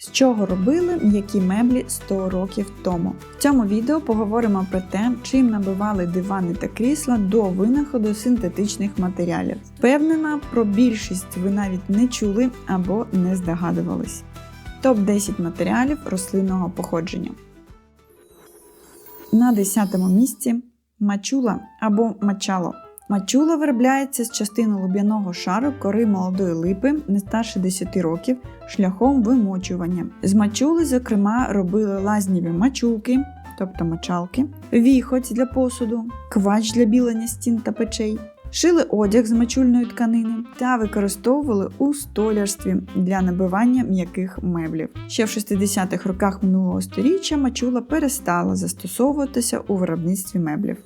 З чого робили м'які меблі 100 років тому. В цьому відео поговоримо про те, чим набивали дивани та крісла до винаходу синтетичних матеріалів. Впевнена, про більшість ви навіть не чули або не здогадувались. Топ 10 матеріалів рослинного походження. На 10 місці мачула або мачало. Мачула виробляється з частини луб'яного шару кори молодої липи не старше 10 років шляхом вимочування. З мачули, зокрема, робили лазніві мачулки, тобто мочалки, віхоть для посуду, квач для білення стін та печей. Шили одяг з мачульної тканини та використовували у столярстві для набивання м'яких меблів. Ще в 60-х роках минулого століття мачула перестала застосовуватися у виробництві меблів.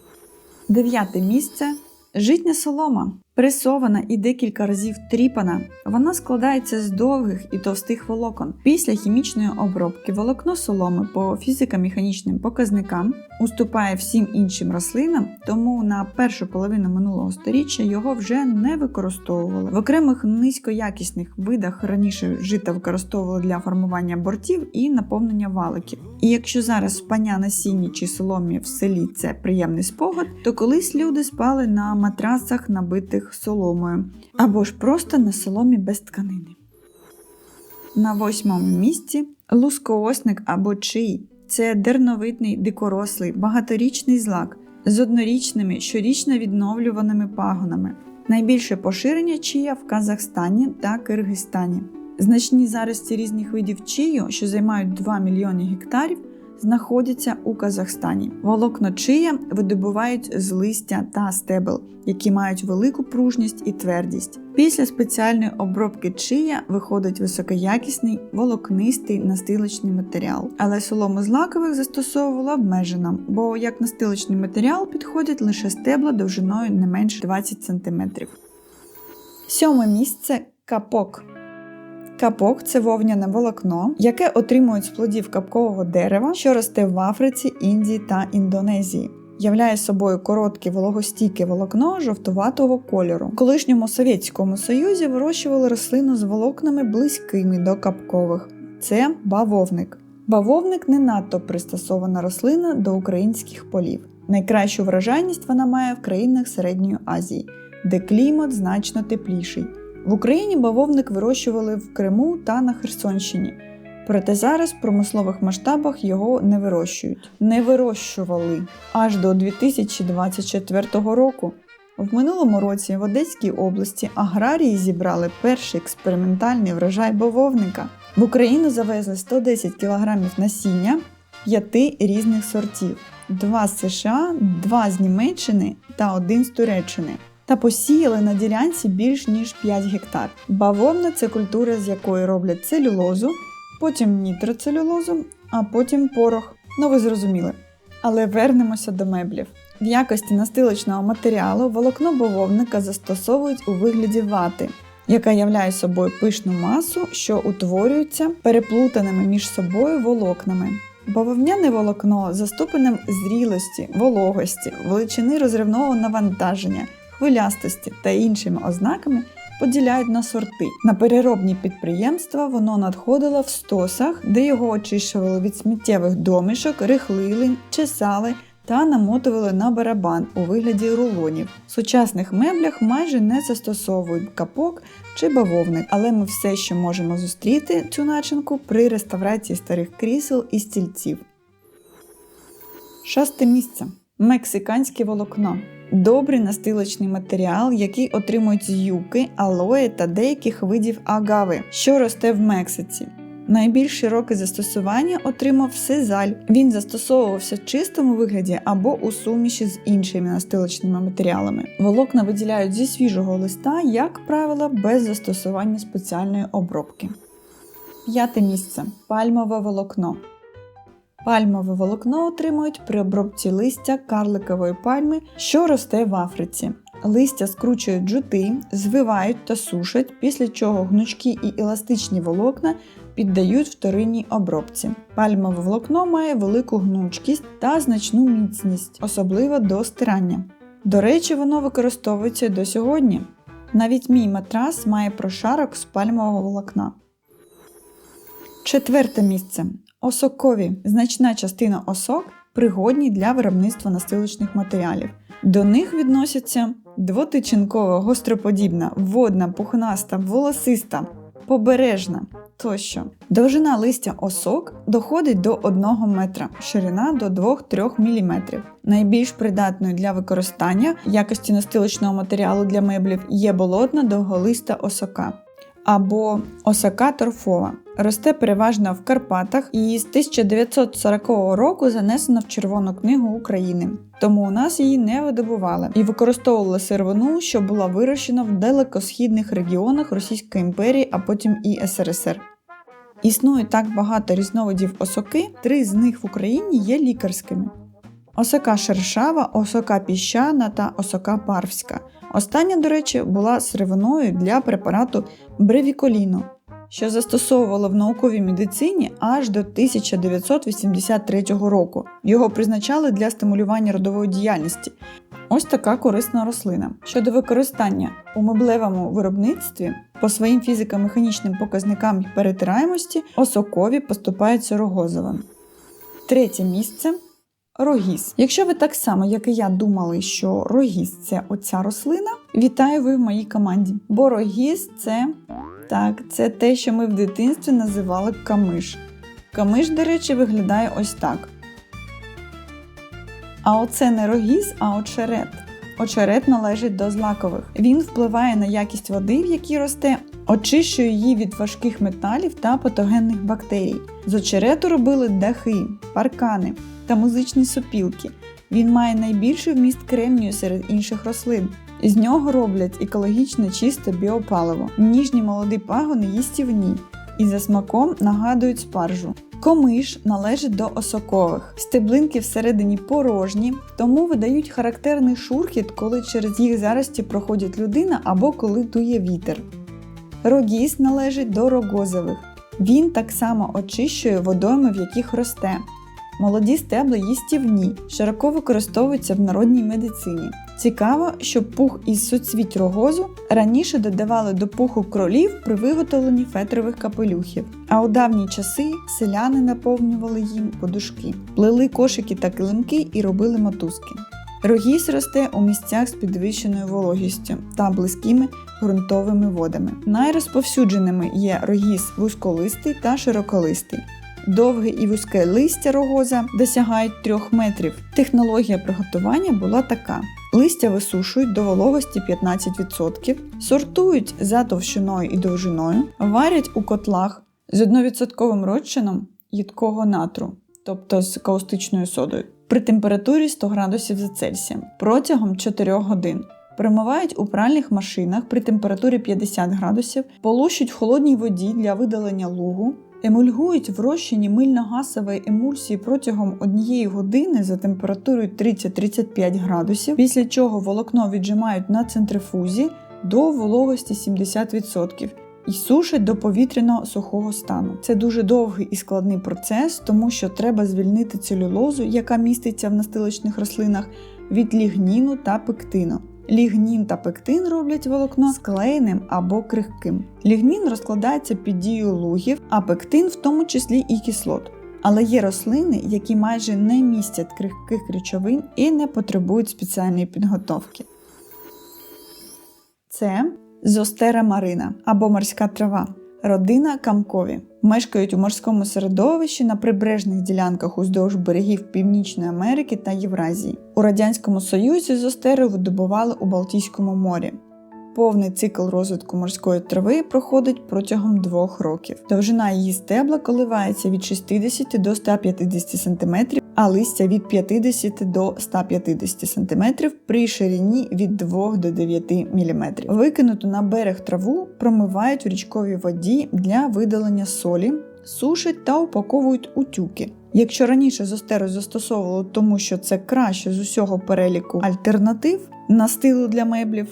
Дев'яте місце Житня солома пресована і декілька разів тріпана. Вона складається з довгих і товстих волокон. Після хімічної обробки волокно соломи по фізико-механічним показникам уступає всім іншим рослинам, тому на першу половину минулого століття його вже не використовували. В окремих низькоякісних видах раніше жита використовували для формування бортів і наповнення валиків. І якщо зараз спання на сіні чи соломі в селі це приємний спогад, то колись люди спали на матрасах, набитих соломою, або ж просто на соломі без тканини. На восьмому місці лускоосник або чий. Це дерновидний дикорослий, багаторічний злак з однорічними щорічно відновлюваними пагонами. Найбільше поширення чия в Казахстані та Киргизстані. Значні зарості різних видів чию, що займають 2 мільйони гектарів, знаходяться у Казахстані. Волокно чия видобувають з листя та стебел, які мають велику пружність і твердість. Після спеціальної обробки чия виходить високоякісний волокнистий настилочний матеріал. Але солому з лакових застосовувала обмежено, бо як настилочний матеріал підходять лише стебла довжиною не менше 20 см. Сьоме місце капок. Капок це вовняне волокно, яке отримують з плодів капкового дерева, що росте в Африці, Індії та Індонезії. Являє собою коротке вологостійке волокно жовтуватого кольору. В колишньому Совєтському Союзі вирощували рослину з волокнами близькими до капкових. Це бавовник. Бавовник не надто пристосована рослина до українських полів. Найкращу врожайність вона має в країнах Середньої Азії, де клімат значно тепліший. В Україні бавовник вирощували в Криму та на Херсонщині. Проте зараз в промислових масштабах його не вирощують. Не вирощували аж до 2024 року. В минулому році в Одеській області аграрії зібрали перший експериментальний врожай бавовника. В Україну завезли 110 кг насіння п'яти різних сортів: два з США, два з Німеччини та один з Туреччини та посіяли на ділянці більш ніж 5 гектар. Бавовна це культура, з якої роблять целюлозу, потім нітроцелюлозу, а потім порох. Ну ви зрозуміли. Але вернемося до меблів. В якості настилочного матеріалу волокно бавовника застосовують у вигляді вати, яка являє собою пишну масу, що утворюється переплутаними між собою волокнами. Бавовняне волокно за ступенем зрілості, вологості, величини розривного навантаження хвилястості та іншими ознаками поділяють на сорти. На переробні підприємства воно надходило в стосах, де його очищували від сміттєвих домішок, рихлили, чесали. Та намотували на барабан у вигляді рулонів. В сучасних меблях майже не застосовують капок чи бавовник, але ми все ще можемо зустріти цю начинку при реставрації старих крісел і стільців. Шосте місце мексиканське волокно добрий настилочний матеріал, який отримують з юки, алої та деяких видів агави, що росте в Мексиці. Найбільш широке застосування отримав сезаль. Він застосовувався в чистому вигляді або у суміші з іншими настилочними матеріалами. Волокна виділяють зі свіжого листа, як правило, без застосування спеціальної обробки. П'яте місце пальмове волокно. Пальмове волокно отримують при обробці листя карликової пальми, що росте в Африці. Листя скручують джути, звивають та сушать, після чого гнучкі і еластичні волокна піддають вторинній обробці. Пальмове волокно має велику гнучкість та значну міцність, особливо до стирання. До речі, воно використовується до сьогодні. Навіть мій матрас має прошарок з пальмового волокна. Четверте місце. Осокові. Значна частина осок пригодні для виробництва настилочних матеріалів. До них відносяться двотичинкова, гостроподібна, водна, пухнаста, волосиста, побережна тощо. Довжина листя осок доходить до 1 метра, ширина до 2-3 мм. Найбільш придатною для використання якості настилочного матеріалу для меблів є болотна довголиста осока або осока торфова. Росте переважно в Карпатах і з 1940 року занесена в Червону книгу України. Тому у нас її не видобували і використовували сировину, що була вирощена в далекосхідних регіонах Російської імперії, а потім і СРСР. Існує так багато різновидів осоки, три з них в Україні є лікарськими. Осока шершава, осока піщана та осока парвська. Остання, до речі, була сировиною для препарату бревіколіну, що застосовувало в науковій медицині аж до 1983 року. Його призначали для стимулювання родової діяльності. Ось така корисна рослина. Щодо використання у меблевому виробництві, по своїм фізико-механічним показникам перетираємості осокові поступаються рогозовим. Третє місце рогіз. Якщо ви так само, як і я, думали, що рогіз це оця рослина, вітаю ви в моїй команді. Бо рогіз це так, це те, що ми в дитинстві називали камиш. Камиш, до речі, виглядає ось так. А оце не рогіз, а очерет. Очерет належить до злакових. Він впливає на якість води, в якій росте, очищує її від важких металів та патогенних бактерій. З очерету робили дахи, паркани та музичні сопілки. Він має найбільший вміст кремнію серед інших рослин. З нього роблять екологічно чисте біопаливо. Ніжні молоді пагони їстівні і за смаком нагадують спаржу. Комиш належить до осокових. Стеблинки всередині порожні, тому видають характерний шурхіт, коли через їх зарості проходить людина або коли дує вітер. Рогіз належить до рогозових. Він так само очищує водойми, в яких росте. Молоді стебла їстівні, широко використовуються в народній медицині. Цікаво, що пух із суцвіть рогозу раніше додавали до пуху кролів при виготовленні фетрових капелюхів, а у давні часи селяни наповнювали їм подушки, плели кошики та килимки і робили мотузки. Рогіз росте у місцях з підвищеною вологістю та близькими ґрунтовими водами. Найрозповсюдженими є рогіз вузьколистий та широколистий. Довге і вузьке листя рогоза досягають 3 метрів. Технологія приготування була така: листя висушують до вологості 15%, сортують за товщиною і довжиною, варять у котлах з 1% розчином їдкого натру, тобто з каустичною содою, при температурі 100 градусів за Цельсієм протягом 4 годин. Промивають у пральних машинах при температурі 50 градусів, полощуть в холодній воді для видалення лугу, емульгують в розчині мильно-гасової емульсії протягом однієї години за температурою 30-35 градусів, після чого волокно віджимають на центрифузі до вологості 70% і сушать до повітряного сухого стану. Це дуже довгий і складний процес, тому що треба звільнити целюлозу, яка міститься в настилочних рослинах, від лігніну та пектину. Лігнін та пектин роблять волокно склеєним або крихким. Лігнін розкладається під дією лугів, а пектин в тому числі і кислот. Але є рослини, які майже не містять крихких речовин і не потребують спеціальної підготовки. Це зостера марина або морська трава. Родина камкові мешкають у морському середовищі на прибережних ділянках уздовж берегів Північної Америки та Євразії. У Радянському Союзі зостери видобували у Балтійському морі. Повний цикл розвитку морської трави проходить протягом двох років. Довжина її стебла коливається від 60 до 150 см, а листя від 50 до 150 см при ширині від 2 до 9 мм. Викинуту на берег траву промивають в річковій воді для видалення солі, сушать та упаковують у тюки. Якщо раніше зостеру застосовували тому, що це краще з усього переліку альтернатив на стилу для меблів,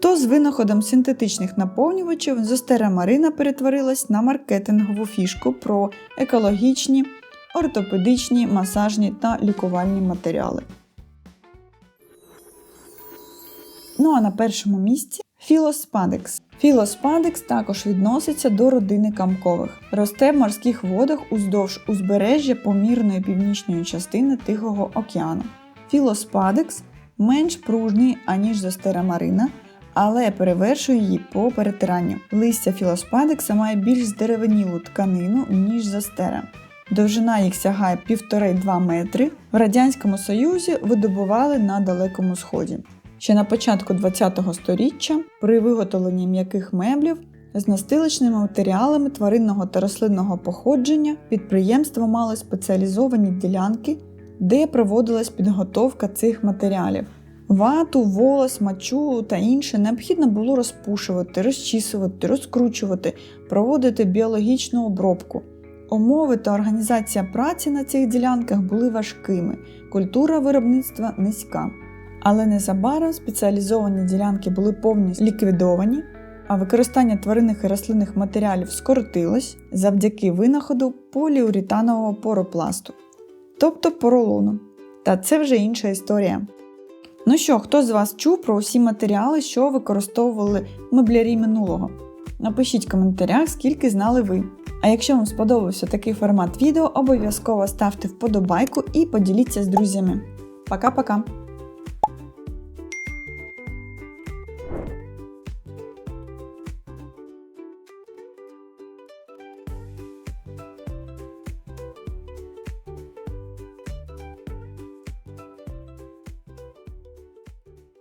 то з винаходом синтетичних наповнювачів зостера Марина перетворилась на маркетингову фішку про екологічні, ортопедичні, масажні та лікувальні матеріали. Ну а на першому місці Філоспадекс. Філоспадекс також відноситься до родини камкових. Росте в морських водах уздовж узбережжя помірної північної частини Тихого океану. Філоспадекс менш пружний, аніж зостера марина, але перевершує її по перетиранню. Листя філоспадекса має більш здеревенілу тканину, ніж зостера. Довжина їх сягає 1,5-2 метри. В Радянському Союзі видобували на Далекому Сході. Ще на початку ХХ століття при виготовленні м'яких меблів з настилочними матеріалами тваринного та рослинного походження підприємство мало спеціалізовані ділянки, де проводилась підготовка цих матеріалів. Вату, волос, мачу та інше необхідно було розпушувати, розчісувати, розкручувати, проводити біологічну обробку. Умови та організація праці на цих ділянках були важкими, культура виробництва низька. Але незабаром спеціалізовані ділянки були повністю ліквідовані, а використання тваринних і рослинних матеріалів скоротилось завдяки винаходу поліуретанового поропласту, тобто поролону. Та це вже інша історія. Ну що, хто з вас чув про усі матеріали, що використовували меблярі минулого? Напишіть в коментарях, скільки знали ви. А якщо вам сподобався такий формат відео, обов'язково ставте вподобайку і поділіться з друзями. Пока-пока!